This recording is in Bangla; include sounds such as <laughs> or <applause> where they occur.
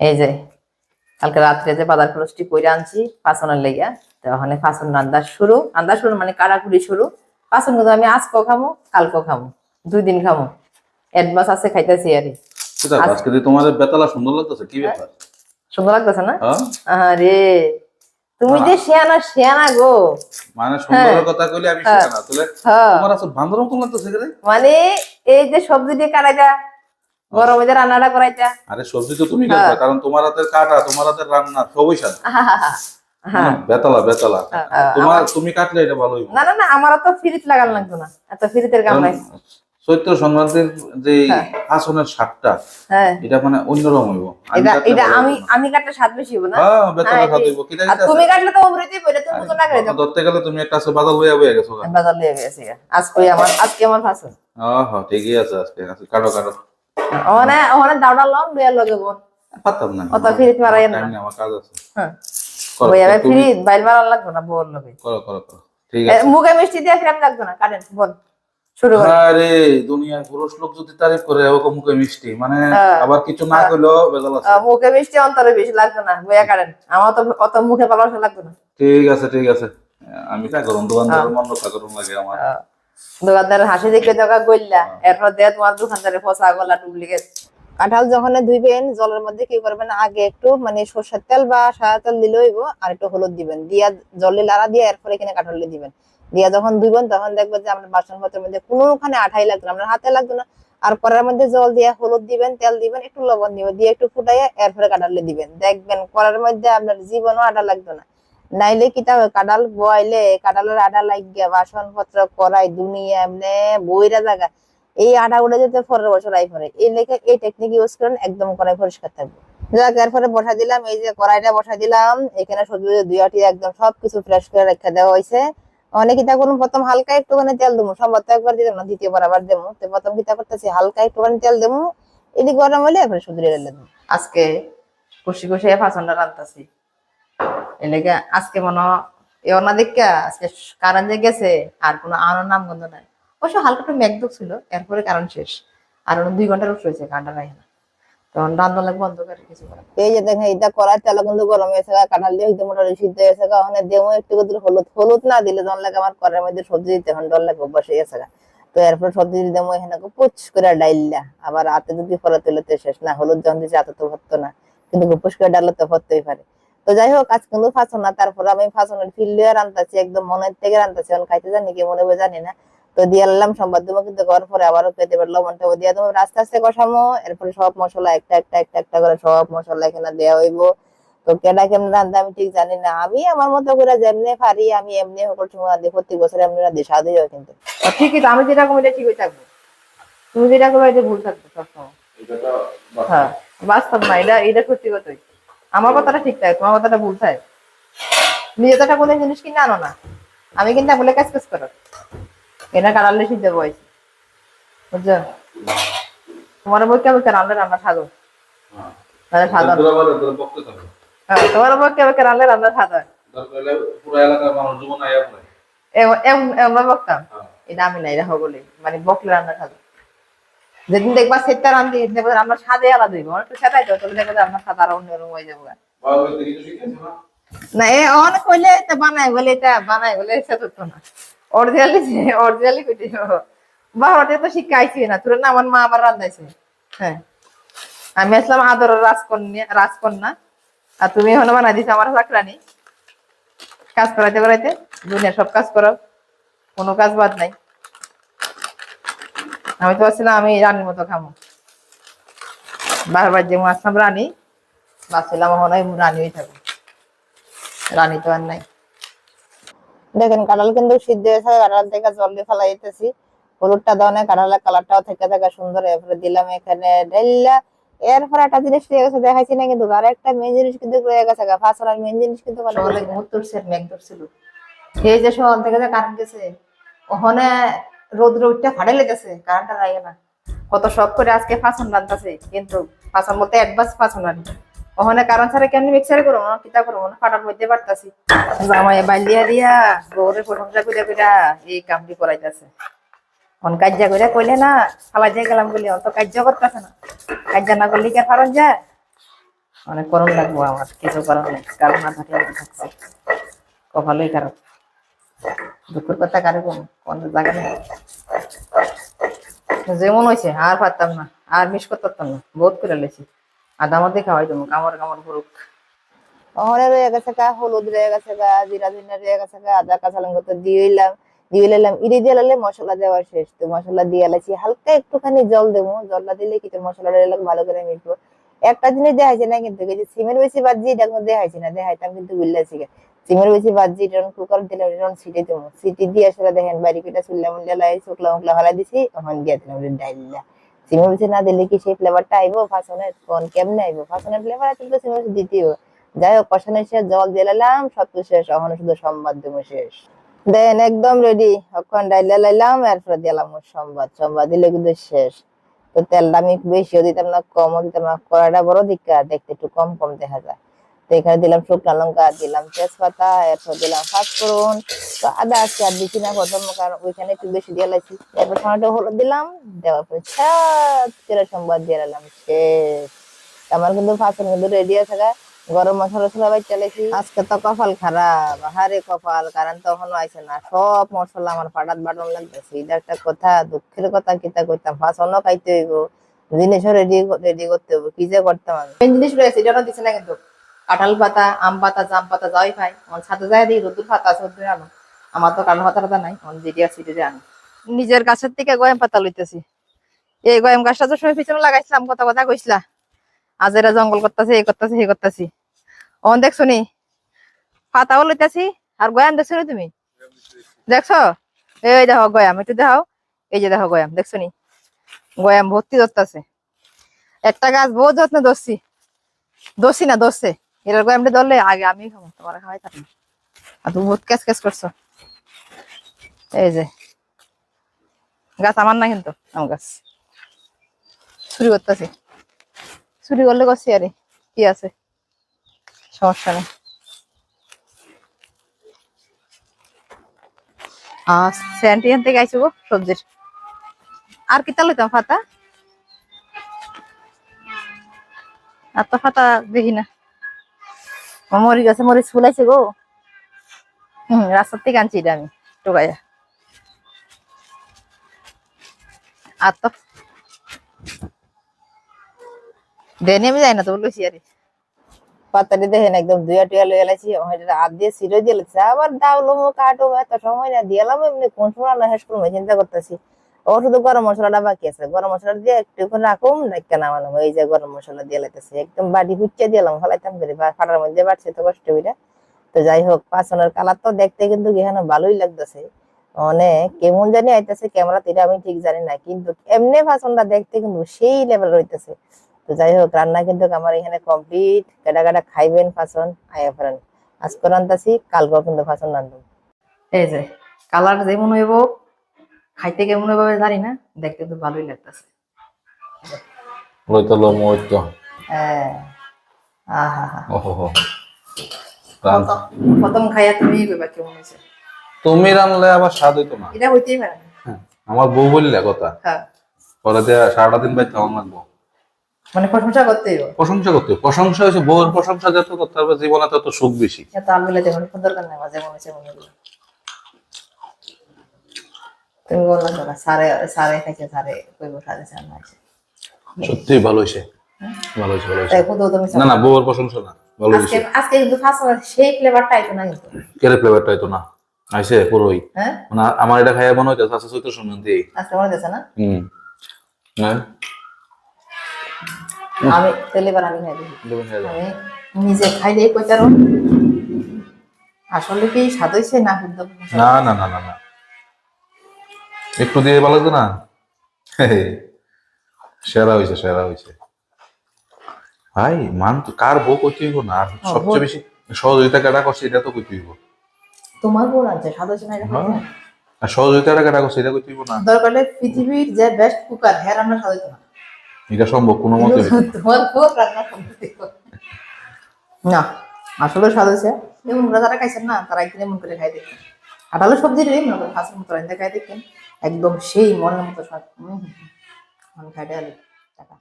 এই যে কালকে রাত্রে যে বাজার খরচটি করে আনছি পাঁচনের লেগা তো ওখানে পাঁচন রান্না শুরু। রান্না শুরু মানে কাড়াকুড়ি শুরু। পাঁচন কিন্তু আমি আজকেও খামো কালকেও খামো দুই দিন খামো। অ্যাডভান্স আছে খাইতেছি আরে আজকে তোমাদের বেতালা সুন্দর লাগতেছে কি ব্যাপার? সুন্দর লাগতেছে না? হ্যাঁ? আরে তুমি যে শেয়ানা শেয়ানা গো। মানে সুন্দরের কথা কইলে আমি তাহলে হ্যাঁ। তোমার আছে বান্দর মতন লাগতেছে মানে এই যে সবজি দিয়ে কাটাইটা গরমে যে রান্নাটা করাইটা আরে সবজি তো তুমি হ্যাঁ। খাবে কারণ তোমার হাতের কাটা তোমার হাতের রান্না সবই স্বাদ। হ্যাঁ মানে বেতালা বেতালা। হ্যাঁ, তোমার তুমি কাটলে এটা ভালোই না না না আমার তো ফ্রিজ লাগানো লাগতো না। এত ফ্রিজের কাম নাই। চৈত্র সংক্রান্তির যে হ্যাঁ। আসনের স্বাদটা হ্যাঁ। এটা মানে অন্যরকম হইব। এটা আমি আমি কাটলে স্বাদ বেশি হবে না? হ্যাঁ বেতালা হ্যাঁ, হইব। কি আর তুমি কাটলে তো অমৃতই পড়ে তুমি তো না করে দাও। ধরতে গেলে তুমি একটা আছে বাজার লইয়া বইয়া গেছো বাজার লিয়ে গেছি আজ কই আমার আজকে আমার ফাঁসল। হ্যাঁ হ্যাঁ ঠিকই আছে আজকে কাটো কাটো। ওখানে ওখানে দাওড়া লম লইয়া লগে বোন পারতাম না অত ফ্রিজ মারাই না। আমার কাজ আছে। হ্যাঁ ওই আমি তুমি- বাইল মারা লাগতো না বল লগে। করো করো করো ঠিক আছে। মুখে মিষ্টি দিয়ে ফ্রেম লাগতো না কাটেন বল। শুরু কর আরে দুনিয়ার পুরুষ লোক যদি তারিফ করে ওকে মুখে মিষ্টি। মানে। আবার কিছু না বেজাল আছে। মুখে মিষ্টি অন্তরে বেশি লাগতো না বইয়া কাটেন আমার তো অত মুখে ভালোবাসা লাগতো না। ঠিক আছে ঠিক আছে। আমি কা করুন মন রক্ষা করুন লাগে আমার আহ, দোকানদারের হাসি গইলা এরপর দেয় তোমার দোকানদারে ফসা গলা কাঁঠাল যখন ধুইবেন জলের মধ্যে কি করবেন আগে একটু মানে সর্ষের তেল বা সাদা তেল দিলে হইব আর একটু হলুদ দিবেন। দিয়া জলে লাড়া দিয়ে এরপরে এখানে কাঁঠাল দিবেন। দিয়া যখন ধুইবেন তখন দেখবেন যে বাসন পত্রের মধ্যে কোনোখানে আঠাই লাগতো না আপনার হাতে লাগতো না। আর কড়ার মধ্যে জল দিয়ে হলুদ দিবেন তেল দিবেন একটু লবণ দিবেন দিয়ে একটু ফুটাইয়া এরপরে কাঁঠালে দিবেন। দেখবেন কড়ার মধ্যে আপনার জীবনও আটা লাগতো না। নাইলে কি তা কাঁঠাল বয়াইলে, কাঁঠালের আটা লাগিয়া বাসন পত্র করাই, দুনিয়া এমনি বইরা জায়গা এই আটা উড়ে যেতে পরের বছর আই পরে, এই লেখা এই টেকনিক ইউজ করেন, একদম কড়াই পরিষ্কার থাকবে। বসা দিলাম, এই যে কড়াইটা বসা দিলাম, এখানে সবজি একদম সবকিছু ফ্রেশ করে রেখে দেওয়া হয়েছে। অনেক কিতা করুন, প্রথম হালকা একটুখানি তেল দেবো সবার তো একবার দিলাম না দ্বিতীয়বার আবার দেবো। তো প্রথম কিতা করতেছি, হালকা একটুখানি তেল দেবো, এদিকে গরম হলে এরপরে শুধু রেলে দেবো। আজকে ফাঁসনটা আজকে মনে দেখা আজকে কারণ যে গেছে, আর কোনো নাই। অবশ্য হালকা একটু ছিল এরপরে কারণ শেষ। আর দুই ঘণ্টার কাঁটা নাই না। হলুদ হলুদ না দিলে দল আমার করার মধ্যে সবজি দিতে এখন দল লাগে হয়ে গেছে তো এরপর সবজি এখানে পুচ করে ডাইল্লা, আবার হাতে যদি ফলে তুলে শেষ না, হলুদ যখন দিচ্ছে হাতে তো ভরতো না, কিন্তু গুপুস করে ডাললে তো ভরতেই পারে। তো যাই হোক আজ কিন্তু ফাঁসন না তারপর আমি ফাঁসনের ফিল দিয়ে রান্তাছি একদম মনের থেকে রান্তাছি এখন খাইতে জানি কি মনে হবে জানি না। তো দিয়ে আনলাম সম্বাদ দেবো কিন্তু করার পরে আবারও পেতে পারল লবণটা দিয়ে দেবো আস্তে আস্তে কষামো এরপরে সব মশলা একটা একটা একটা একটা করে সব মশলা এখানে দেওয়া হইব। তো কেডা কেমন রান্ধা আমি ঠিক জানি না আমি আমার মতো করে যেমনি পারি আমি এমনি সকল সময় রান্ধি প্রত্যেক বছর এমনি রান্ধি স্বাদই হয় কিন্তু। ঠিকই তো আমি যেটা করি এটা ঠিকই থাকব। তুমি যেটা করো এটা ভুল থাকবে সবসময়। হ্যাঁ বাস্তব না এটা এটা সত্যি কথাই। আমার কথাটা ঠিক থাকে তোমার কথাটা ভুল থাকে নিজে তো কোনো জিনিস কিনে আনো না। আমি কিন্তু বলে কাজ কাজ করো। এটা কাটালে সিদ্ধ বয়স? বুঝছ? তোমার বই কেমন রান্না রান্না সাদো তাহলে হ্যাঁ তোমার বই কেমন রান্না রান্না পড়ে। এমন বকতাম এটা আমি না এটা হবলে মানে বকলে রান্না সাদা যেদিন দেখবা সেটা রান্ধি দেখবা রান্না স্বাদে আলাদা হইব। অনেকটা সেটাই তো তাহলে দেখবা রান্না স্বাদ আরও অন্যরকম হয়ে যাবে না, এ অনেক কইলে এটা বানাই বলে এটা বানাই বলে সেটা তো না। অরিজিনালি অরিজিনালি কইতে বাবাতে তো শিখাইছি না, তোর না, আমার মা আবার রান্নাইছে হ্যাঁ। আমি আসলাম আদর রাজকন্যা রাজকন্যা। আর তুমি এখন বানাই দিছো আমার চাকরানি কাজ করাইতে করাইতে দুনিয়া সব কাজ করো। কোনো কাজ বাদ নাই। আমি তো ভাবছিলাম আমি রানীর মতো খামো। বারবার যেমন আসলাম রানী মনে হয় রানী হয়ে থাকব। রানী তো আর নাই। দেখেন কাঁঠাল কিন্তু সিদ্ধ হয়েছে কাঁঠাল থেকে জল দিয়ে ফেলাই দিতেছি। হলুদটা দেওয়া নেই কাঁঠালের কালারটাও থেকে থাকে সুন্দর এরপরে দিলাম এখানে ঢেললা এরপরে একটা জিনিস রয়ে গেছে দেখাইছি না কিন্তু আর একটা মেন জিনিস কিন্তু রয়ে গেছে ফাঁসলার মেন জিনিস কিন্তু মুত্তর সেট মেঘ ধরছিল সেই যে সকাল থেকে যে কারেন্ট গেছে ওখানে রোদ্র উঠতে ফাটে লেগেছে কারেন্টটা লাগে না। কত শখ করে আজকে ফাঁসন রান্তাছে কিন্তু ফাঁসন বলতে অ্যাডভান্স ফাঁসন রান্না ওখানে কারণ ছাড়া কেন মিক্সারে করব না কিতা করব না ফাটার মধ্যে পারতাছি জামাই বালিয়া দিয়া বউরে প্রশংসা করে কইরা এই কামটি করাইতেছে। এখন কাজ্যা করে কইলে না ফালাই দিয়ে গেলাম বলি অত কার্য করতেছে না। কাজ্যা না করলে কি আর ফারন যায়? অনেক গরম লাগবো আমার, কিছু করার নেই কারণ আমি থাকছে কপালই খারাপ। দুঃখের কথা কারে কোন জায়গা নেই। যেমন হয়েছে, আর পারতাম না, আর মিস করতে পারতাম না, বহুত করে লেছি। আদা মধ্যে খাওয়াই করুক। ওখানে রয়ে গেছে গা, হলুদ রয়ে গেছে গা, জিরা জিরা রয়ে গেছে গা, আদা, কাঁচা লঙ্কা তো দিয়ে দিলাম দিয়ে দিলাম ইরি দিয়ে মশলা দেওয়া শেষ। তো মশলা দিয়ে হালকা একটুখানি জল দেবো, জলটা দিলে কি মশলাটা ভালো করে মিটবো একটা জিনিস দেখাইছে না কিন্তু সিমের বেশি বাজি এটা কোনো দেখাইছে না, দেখাইতাম কিন্তু বুঝলেছি সিমের বেশি বাজি, এটা কুকার দিলে এটা সিটি দেবো সিটি দিয়ে আসলে দেখেন বাড়ি কেটে চুল্লা মুল্লা লাই শুকলা মুকলা হলা দিছি ওখান দিয়ে দিলাম ডাইল্লা। সিমের বেশি না দিলে কি সেই ফ্লেভারটা আইবো? ফাঁসনের কোন কেমনে আইবো? ফাঁসনের ফ্লেভার আছে তো সিমের বেশি দিতেই যাই হোক কষানো শেষ জল দিয়ে লাইলাম সব তো শেষ, এখন শুধু সম্বাদ দেবো শেষ। দেন একদম রেডি এখন ডাইলে লাইলাম, এরপরে দিলাম সম্বাদ সম্বাদ দিলে কিন্তু শেষ। তো তেল আমি বেশিও দিতাম না, কমও দিতাম না। কড়াটা বড় দিকা, দেখতে একটু কম কম দেখা যায়। তো এখানে দিলাম শুকনো লঙ্কা, দিলাম তেজপাতা, এরপর দিলাম পাঁচফোড়ন। তো আদা আজকে আর দিচ্ছি না প্রথম, কারণ ওইখানে একটু বেশি দিয়ে লাগছি এরপর টমেটো, হলুদ দিলাম, দেওয়ার পরে ছাদ কেরা সম্বাদ দিয়ে দিলাম শেষ। আমার কিন্তু ফাঁসন কিন্তু রেডি আছে। গরম মশলা টসলা বাই চালাইছি। আজকে তো কপাল খারাপ। হারে কপাল কারণ তখনও আইছে না। সব মশলা আমার ফাটাত বাটন লাগতেছে। এটা একটা কথা দুঃখের কথা কিতা করতাম ফাঁসনও খাইতে হইব। জিনিসও রেডি রেডি করতে হইব। কি যে করতাম আমি? মেন জিনিস রয়েছে এটা দিছে না কিন্তু। কাঁঠাল পাতা আম পাতা জাম পাতা যাই খাই। আমার ছাতে যায় দিই রোদ্দুর পাতা আছে রোদ্দুরে আনো। আমার তো কাঁঠাল পাতা টাতা নাই আমার যেটি আছে সেটি আনো। নিজের গাছের থেকে গয়াম পাতা লইতেছি। এই গয়াম গাছটা তো সময় পিছনে লাগাইছিলাম কথা কথা কইছিলা। আজ এরা জঙ্গল করতেছে এই করতেছে এই করতেছি। অন দেখছ নি? পাতাও লইতেছি আর গয়াম দেখছ নি তুমি? দেখছ? এই দেখো গয়াম, একটু দেখাও। এই যে দেখো গয়াম, দেখছ নি? গয়াম ভর্তি ধরতেছে। একটা গাছ বহুত যত্ন ধরছি। ধরছি না, ধরছে। এটার গয়ামটা ধরলে আগে আমি খাব, তোমার খাওয়াই থাকি। আর তুমি বহুত ক্যাচ ক্যাচ করছ। এই যে। গাছ আমার না কিন্তু, আম গাছ। চুরি করতেছি। চুরি করলে করছি আরে কি আছে? সমস্যা নেই। আর কি ফাতা? ফাতা ফুলাইছে গো। হম, রাস্তার থেকে আনছি এটা আমি, টোকাইয়া। আর তো দেনি আমি যাই না তো আরে দেখেন একদম দুয়া টুয়া দিয়ে দিয়ে লেছে আবার কাটো এত সময় না দিলাম এমনি কোন সময় না করব চিন্তা করতেছি। শুধু গরম মশলাটা বাকি আছে, গরম মশলা দিয়ে রাখুম নামালাম, এই যে গরম মশলা দিয়ে একদম বাড়ি ফলাইতাম করে ফাটার মধ্যে বাড়ছে তো কষ্ট হইরা তো যাই হোক পাঁচনের কালার তো দেখতে কিন্তু এখানে ভালোই লাগতেছে। অনেক কেমন জানি আইতেছে ক্যামেরা এটা আমি ঠিক জানি না, কিন্তু এমনি ফাঁসনটা দেখতে কিন্তু সেই লেভেল রইতেছে তো যাই হোক রান্না কিন্তু আমার এখানে কমপ্লিট কেটা কেটা খাইবেন ফাঁসন আয়া ফেরেন। আজকে রান্তাছি কালকেও কিন্তু ফাঁসন রান্ধব। এই যে কালার যেমন হইব খাইতে কেমন হইব জানি না দেখতে তো ভালোই লাগতেছে। লইতো লো মইতো হ্যাঁ। আহা ওহো প্রথম খাইয়া তুমি কইবা কেমন হয়েছে তুমি রানলে আবার স্বাদ হইতো না। এটা হইতেই পারে হ্যাঁ, আমার বউ বললে কথা। হ্যাঁ। পরে সারাটা দিন বাইতে আমার লাগবো। মানে প্রশংসা করতেই হবে প্রশংসা করতে হবে। প্রশংসা হয়েছে বউয়ের প্রশংসা যত করতে হবে জীবনে তত সুখ বেশি। এত আলমিলা যেমন মনে হচ্ছে মনে তুমি না সারে সারে খাইছে সারে কইব সারে সার নাইছে সত্যি ভালো ভালো ভালো না না বউয়ের প্রশংসা না ভালো আজকে হয়েছে আজকে কিন্তু ফার্স্ট সেই ফ্লেভারটা আইতো না কিন্তু। কেরে ফ্লেভারটা হইতো না? আইসে পুরোই। হ্যাঁ? মানে আমার এটা খাইয়া মনে হইতে আছে চৈত্র সংক্রান্তি আজকে মনে হচ্ছে না? হুম। হ্যাঁ? আমি। আমি নিজে খাইলে কইতারো আসলে কি স্বাদ হইছে না না না না না না। একটু দিয়ে ভালো না? সেরা হয়েছে সেরা হয়েছে ভাই মান তো কার বউ করতে হইব না? আর হ্যাঁ, সবচেয়ে বেশি সহযোগিতা কাটা করছে এটা তো করতে হইব। তোমার বোন আছে স্বাদ হইছে না হ্যাঁ। আর সহযোগিতা কাটা করছে এটা করতে হইব না? দরকার পৃথিবীর যে বেস্ট কুকার হ্যাঁ রান্না স্বাদ হইতো না। এটা সম্ভব কোনো মতে না। <laughs> তোমার পুরো রান্না সম্ভব না আসলে স্বাদ আছে ওরা যারা খাইছেন না তারা একদিন এমন করে খাই দেখতেন আটালো সবজি রে মনে করেন ফাঁসের মতো রান্না খাই দেখতেন একদম সেই মনের মতো স্বাদ। হম খাইতে আলি টাকা।